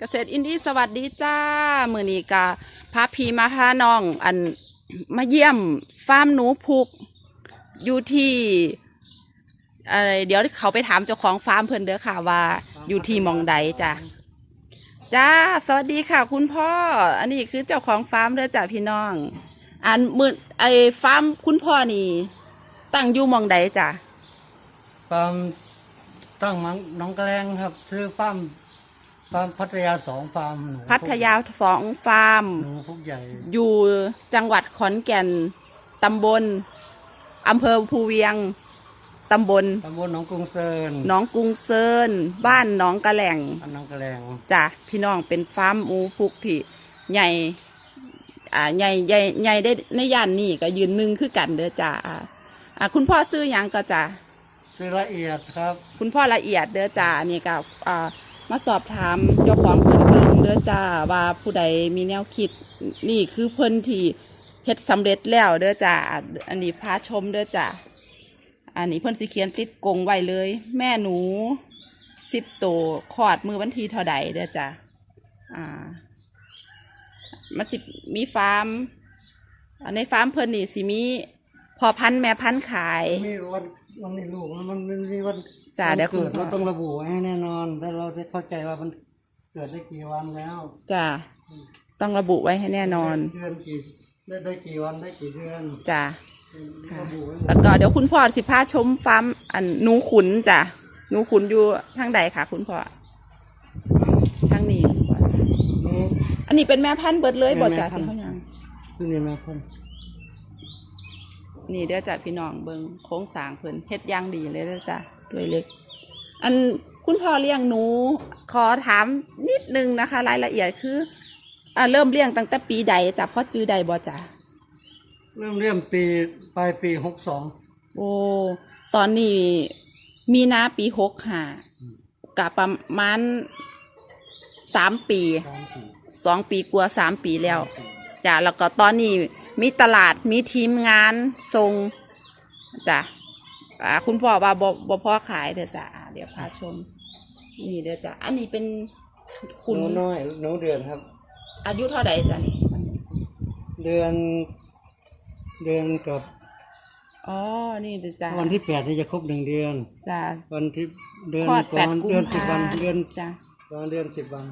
เกษตรอินดี้สวัสดีจ้า มือนี้กาพาพีมาพาน้องอันมาเยี่ยมฟาร์มหนูพุก อยู่ที่อะไรเดี๋ยวเขาไปถามเจ้าของฟาร์มเพิ่นเด้อค่ะว่าอยู่ที่มองใดจ้ะจ้า สวัสดีค่ะ คุณพ่อ อันนี้คือเจ้าของฟาร์มเด้อจ้ะพี่น้อง อันมือไอฟาร์มคุณพ่อนี่ ตั้งอยู่มองใดจ้ะฟาร์มตั้งมังหน้องแกลงครับ ซื้อฟาร์ม ฟาร์มพัทยาสองฟาร์มหนูพัทยาสองฟาร์ม หนูพวกใหญ่ อยู่จังหวัดขอนแก่น ตำบล อำเภอภูเวียง ตำบล ตำบลหนองกรุงเซินหนองกรุงเซิน บ้านหนองกระแหล่งอันหน้องแกลงจ้ะพี่น้องเป็นฟาร์มหมูพุกที่ใหญ่ อ่าใหญ่ใหญ่ใหญ่ได้ในย่านนี้ก็ยืนหนึ่งคือกันเด้อจ้ะอ่าอ่าคุณพ่อซื้อหยังก็จ้ะ ซื้อละเอียดครับ คุณพ่อละเอียดเด้อจ้านี่ก็อ่า มาสอบถามเจ้าของเพิ่นเบิ่งเด้อจ้าว่าผู้ใดมีแนวคิดนี่คือเพิ่นที่เฮ็ดสำเร็จแล้วเด้อจ้าอันนี้พาชมเด้อจ้าอันนี้เพิ่นสิเขียนติดกงไว้เลย แม่หนูสิบตัวคลอดมือวันที่เท่าใดเด้อจ้าอ่ามาสิมีฟาร์มในฟาร์มเพิ่นนี่สิมีพอพันแม่พันขายมีวัน วันนี้ลูกมันมันมันมีวันจ้ะวันเดี๋ยวเกิดคุณพ่อเราต้องระบุไว้ให้แน่นอน แต่เราจะเข้าใจว่ามันเกิดได้กี่วันแล้ว จ้าต้องระบุไว้ให้แน่นอนเดือนกี่ได้ได้กี่วันได้กี่เดือนจ้ะระบุไว้หมแล้ดวก็เดี๋ยวคุณพ่อสิพาชมฟาร์มอันหนูขุนจ้ะหนูขุนอยู่ทางใดค่ะคุณพ่อทางนี้คุณพ่อหนูอันนี้เป็นแม่พันธุ์เบิดเลยบ่จ้ะแม่พันธุ์พี่เขายังเพิ่งเรียนมาคน นี่เด้อจ้ะพี่น้องเบิงโค้งสร้างเพิ่นเฮ็ดอย่างดีเลยเด้อจ้ะด้วยเล็ก อันคุณพ่อเลี้ยงหนู ขอถามนิดนึงนะคะ รายละเอียดคืออ่าเริ่มเลี้ยงตั้งแต่ปีใดจ้ะพ่อจื้อใดบ่จ้ะเริ่มเริ่มปีปลายปีหกสองโอ้ตอนนี้มีนาปีหกห้ากับประมาณสามปีสามปีสองปีกว่าสามปีแล้วจ้ะแล้วก็ตอนนี้ มีตลาดมีทีมงานส่งจ้ะอ่าคุณพ่อว่าบ่บ่พ่อขายเด้อจ้ะอ่าเดี๋ยวพาชม นี่เด้อจ้ะอันนี้เป็นหคุณนูน้อยหนูเดือนครับ อายุเท่าไหร่จ้ะนี่เดือนเดือนกับอ๋อนี่เด้อจ้ะวันที่แปดนี่จะครบหนึ่งเดือน จ้ะวันที่เดือนคลอดก่แปอดนกุมเดือนสิบภาวันเดือนจ้ะ ประมาณเดือนสิบวัน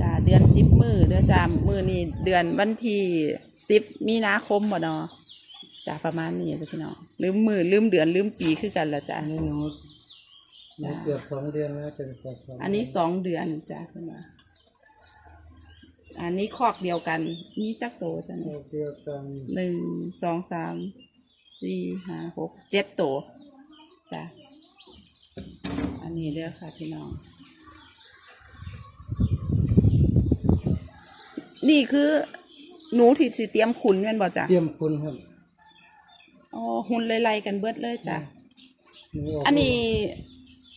จ้าเดือนสิบมือเดือนจ้ามือนี่เดือนวันที่สิบมีนาคมบ่เนาะจ้าประมาณนี้จ้ะพี่น้องลืมมือลืมเดือนลืมปีคือกันละจ้าอันนี้หนูหนูเกือบสองเดือนแล้วจะเกือบสองอันนี้สองเดือนจ้าขึ้นมาอันนี้คอกเดียวกัน มีจักโตจ้ะเดืนี่อนเดียวกันหนึ่งสองสามสี่ห้าหกเจ็ดโตจ้าอันนี้เด้อค่ะพี่น้อง นี่คือหนูที่สิเตรียมขุนแม่นบ่จ้ะเตรียมคุณครับอ๋อหุ่นไล่ๆกันเบิดเลยจ้ะหนูกอันนี้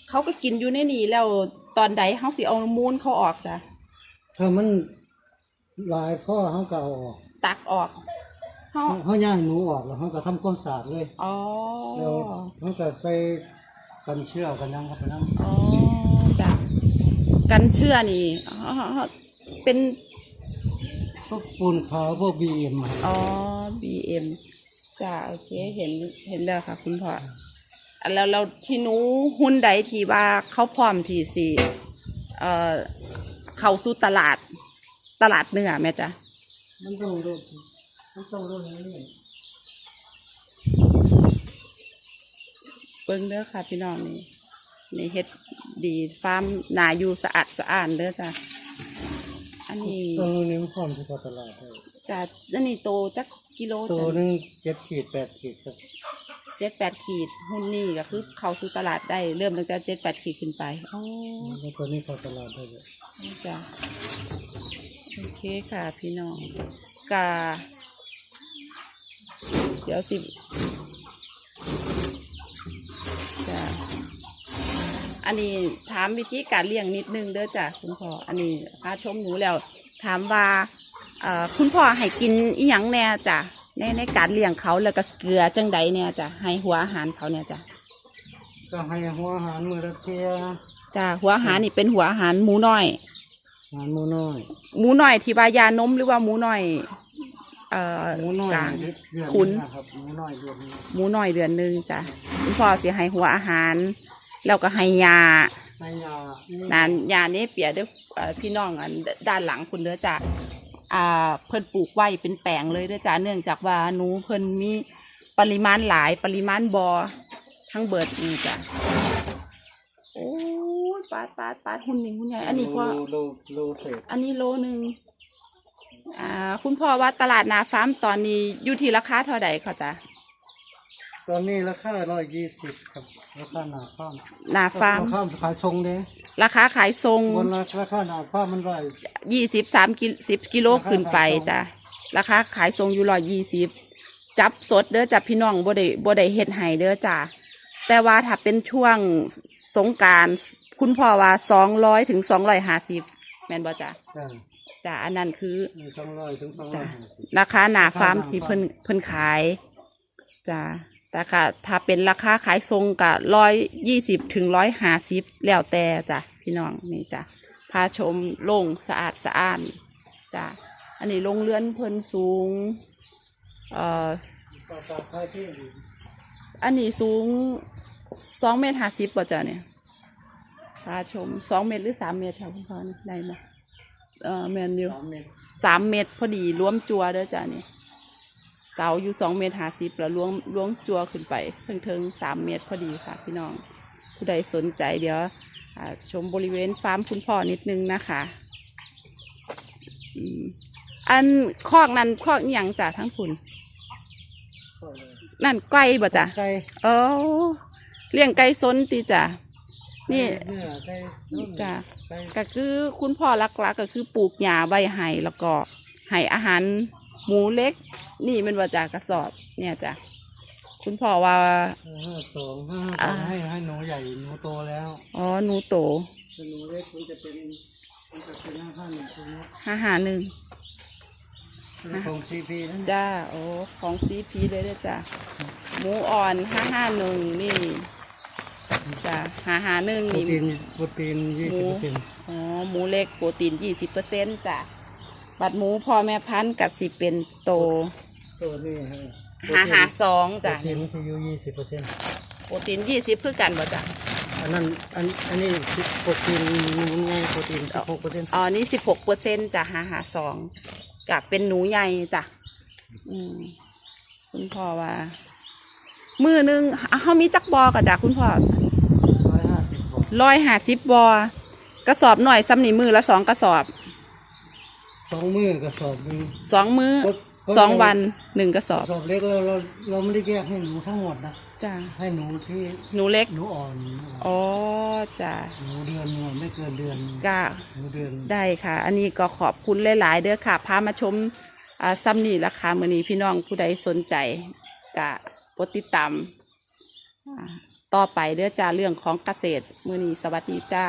เขาก็กินอยู่ในนี่แล้วตอนใดเขาสิเอามูลเขาออกจ้ะ ถ้ามันหลายพ่อเขาก็เอาออกตักออกเขาเขาย่างหนูออกแล้วเขาก็ทำความสะอาดเลย อ๋อ แล้วเขาก็ใส่กันเชือกกันยังเข้าไปน้ำอ๋อจ้ะกันเชื่อนี่อ๋อเป็นพ วกปูนขาวพวกบีเอ็มอ๋อ BM จ้ะโอเคเห็นเห็นแล้วค่ะ คุณพ่ออันแล้วเราที่หนูหุ้นใดที่ว่าเขาพร้อมที่สิเอ่อเข้าสู่ตลาดตลาดเนื้อแม่จ้ะมันต้องรู้ มันต้องรู้อย่างนี้เบิ้งเด้อค่ะพี่น้องนี่นี่เฮ็ดดีฟาร์มนาอยู่สะอาดสะอาดเด้อจ้ะ อันนี้ตัวนึงพร้อมที่จะตลาดได้จ้ะอันนี้โตจักกิโลตัวหนึงเจ็ดขีดแปดขีดครับเจ็ดแปดขีดหุ้นนี่ก็คือเข้าสู่ตลาดได้เริ่มตั้งแต่เจ็ดแปดขีดขึ้นไปอ๋อแล้วตัวนี้เขาตลาดได้เลยจ้ะโอเคค่ะพี่น้องกาเดี๋ยวสิจ้ะ อันนี้ถามวิธีการเลี้ยงนิดนึงเด้อจ้ะคุณพ่ออันนี้พาชมหนูแล้ว ถามว่าเอ่อคุณพ่อให้กินอีหยังแน่จ้ะในในการเลี้ยงเขาแล้วก็เกลือจังใดเนี่ยจ้ะให้หัวอาหารเขาเนี่ยจ้ะก็ให้หัวอาหารมือละเทียจ้ะหัวอาหารนี่เป็นหัวอาหารหมูน้อยงานหมูน้อยหมูหน่อยที่ว่ายานมหรือว่าหมูหน่อย เอ่อหมูน้อยกลาง เดือนหนึ่งขุน นะครับหมูน้อยเดือนหนึ่งหมูหน่อยเดือนหนึ่งจ้ะคุณพ่อเสียให้หัวอาหาร แล้วก็ให้ยาในยานี่นานยานี้เปียเด้อเอ่อพี่น้องอันด้านหลังคุณเด้อจ้ะอ่าเพิ่นปลูกไว้เป็นแปลงเลยเด้อจ้ะเนื่องจากว่าหนูเพิ่นมีปริมาณหลายปริมาณบอทั้งเบิดนี่จ้ะโอ้ยปาดปาดปาดหุ่นนี่หุ่นใหญ่อันนี้พ่อโลโลโลเศษอันนี้โลหนึ่งอ่า คุณพ่อว่าตลาดนาฟาร์มตอนนี้อยู่ที่ราคาเท่าใดคะจ๊ะ ตอนนี้ราคาร้อยยี่สิบครับราคาหนาฟ้าร์มนาฟาร์มราคาขายทรงเด้ราคาขายทรงบนราคาหนาฟ้าร์มมันร้อยยี่สิบสามกิสิบกิโลขึ้นไปจ้ะราคาขายทรงอยู่ร้อยยี่สิบจับสดเด้อจับพี่น้องบ่ได้บ่ได้เฮ็ดให้เด้อจ้ะแต่ว่าถ้าเป็นช่วงสงกรารคุณพ่อว่าสองร้อยถึงสองร้อยห้าสิบแม่นบ่จ้ะจ้ะจ้ะอันนั้นคือสองร้อยถึงสองร้อยห้าสิบราคาหนาฟาร์มราคาหน้าที่ฟาร์มเพิ่นเพิ่นขายจ้ะ แต่ค่ะถ้าเป็นราคาขายทรงกะร้อยยี่สิบถึงร้อยห้าสิบแล้วแต่จ้ะพี่น้องนี่จ้ะพาชมโล่งสะอาดสะอ้านจ้ะอันนี้โรงเรือนเพิ่นสูง เอ่อต่อต่อขายที่อันนี้สูงสองเมตรห้าสิบป่ะจ้ะเนี่ยพาชมสองเมตรหรือสามเมตรครับคุณพ่อเนี่ยได้ไหมเออแมนอยู่สามเมตรสามเมตรพอดีรวมจัวเด้อจ้ะนี่ เสาอยู่สองเมตรห้าสิบแล้วล้วงล้วงจัวขึ้นไปเพิ่งเทิงสามเมตรพอดีค่ะพี่น้อง ผู้ใดสนใจเดี๋ยวอ่าชมบริเวณฟาร์มคุณพ่อนิดนึงนะคะอืมอันคอกนั้นคอกอหย่างจ้ะทั้งคุณนั่นไก่บ่จ้ะไก่เออเลี้ยงไก่ซนตีจ้ะนี่เนื้อไก่จ้ะไก่ก็คือคุณพ่อรักๆก็คือปลูกหญ้าใบไห้แล้วก็ให้อาหาร หมูเล็ก นี่มันว่าจากกระสอบ เนี่ยจ้ะคุณพ่อว่าห้าสองห้าอ่าสองให้ให้หนูใหญ่หนูโตแล้วอ๋อหนูโตถ้าหนูเล็กมันจะเป็นมันจะเป็นห้าพันตรงนี้ห้าหาหนึ่งของซีพีนั่นจ้าโอ้ของซีพีเลยเด้อจ้ะหมูอ่อนห้าห้าหนึ่งนี่จ้ะหาหาหนึ่งโปรนี่ตีนโปรตีนยี่สิบเปอร์เซ็นต์อ๋อหมูเล็กโปรตีนยี่สิบเปอร์เซ็นต์จ้ะ บัดหมูพ่อแม่พันธุ์กับสิเป็นโตตัวนี้ฮะหาหาสองโปรจ้ะตีนที่อยู่ยี่สิบเปอร์เซ็นต์โปรตีนยี่สิบคือกันบ่จ้ะอันนั้นอันอันนี้โปรตีนมันไงโปรตีนสิบหกเปอร์เซ็นต์อ๋อนี่สิบหกเปอร์เซ็นต์จ้ะหาหาสองกับเป็นหนูใหญ่จ้ะอืมคุณพ่อว่า มือหนึงอะเขามีจักบอกะจ้ะคุณพ่อร้อยห้าสิบบาทร้อยหาสิบบอกระสอบหน่อยซ้ำนี่มือละสองกระสอบ สองมือกระสอบหนึงสองมือเพราะเพราะสองวันหนึ่งกระสกอบระสอบเล็กเราเราเราไม่ได้แยกให้หนูทั้งหมดนะ จ้ะให้หนูที่หนูเล็กหนูอ่อนอ๋อจ้ะหนูเดือนหนึ่งไม่เกินเดือนก็หนูเดือน ได้ค่ะ อันนี้ก็ขอบคุณหลาย ๆ เด้อค่ะ พามาชมอ่าซ้ำนี่ราคามือนี้พี่น้องผู้ใดสนใจกะกดติดตามอ่าต่อไปเด้อจ้าเรื่องของเกษตรมือนี้สวัสดีจ้า